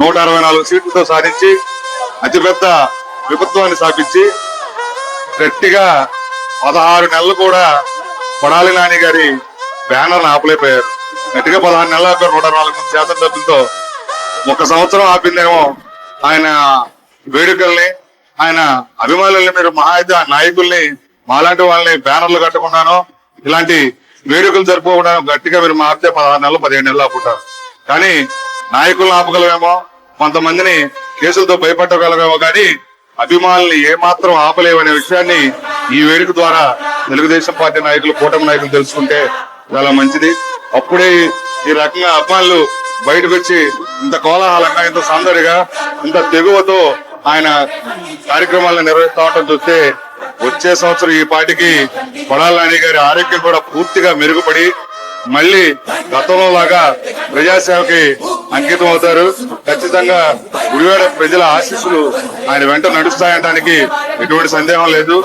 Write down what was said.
నూట అరవై నాలుగు సీట్లతో సాధించి అతిపెద్ద ప్రభుత్వాన్ని స్థాపించి గట్టిగా పదహారు నెలలు కూడా కొడాలి నాని గారి బ్యానర్ ఆపలేకపోయారు. గట్టిగా పదహారు నెలలు ఆపారు. నూట నాలుగు మంది శాతం డబ్బులతో ఒక సంవత్సరం ఆపిందేమో ఆయన వేడుకల్ని ఆయన అభిమానుల్ని మీరు మహా నాయకుల్ని మాలాంటి వాళ్ళని బ్యానర్లు కట్టకుండానో ఇలాంటి వేడుకలు జరుపుకోకుండా గట్టిగా మీరు మారితే పదహారు నెలలు పదిహేను నెలలు ఆపుకుంటారు. కానీ నాయకులను ఆపగలమేమో కొంతమందిని కేసులతో భయపట్టగలమేమో కానీ అభిమానుల్ని ఏమాత్రం ఆపలేవనే విషయాన్ని ఈ వేడుక ద్వారా తెలుగుదేశం పార్టీ నాయకులు కూటమి నాయకులు తెలుసుకుంటే చాలా మంచిది. అప్పుడే ఈ రకంగా అభిమానులు బయటకు వచ్చి ఇంత కోలాహలంగా ఇంత సందడిగా ఇంత తెగువతో ఆయన కార్యక్రమాలను నిర్వహిస్తా ఉండటం చూస్తే వచ్చే సంవత్సరం ఈ పార్టీకి కొడాల గారి ఆరోగ్యం కూడా పూర్తిగా మెరుగుపడి మళ్ళీ గతంలో లాగా ప్రజాసేవకి అంకితం అవుతారు. ఖచ్చితంగా గుడివాడ ప్రజల ఆశీస్సులు ఆయన వెంట నడుస్తాయనడానికి ఎటువంటి సందేహం లేదు.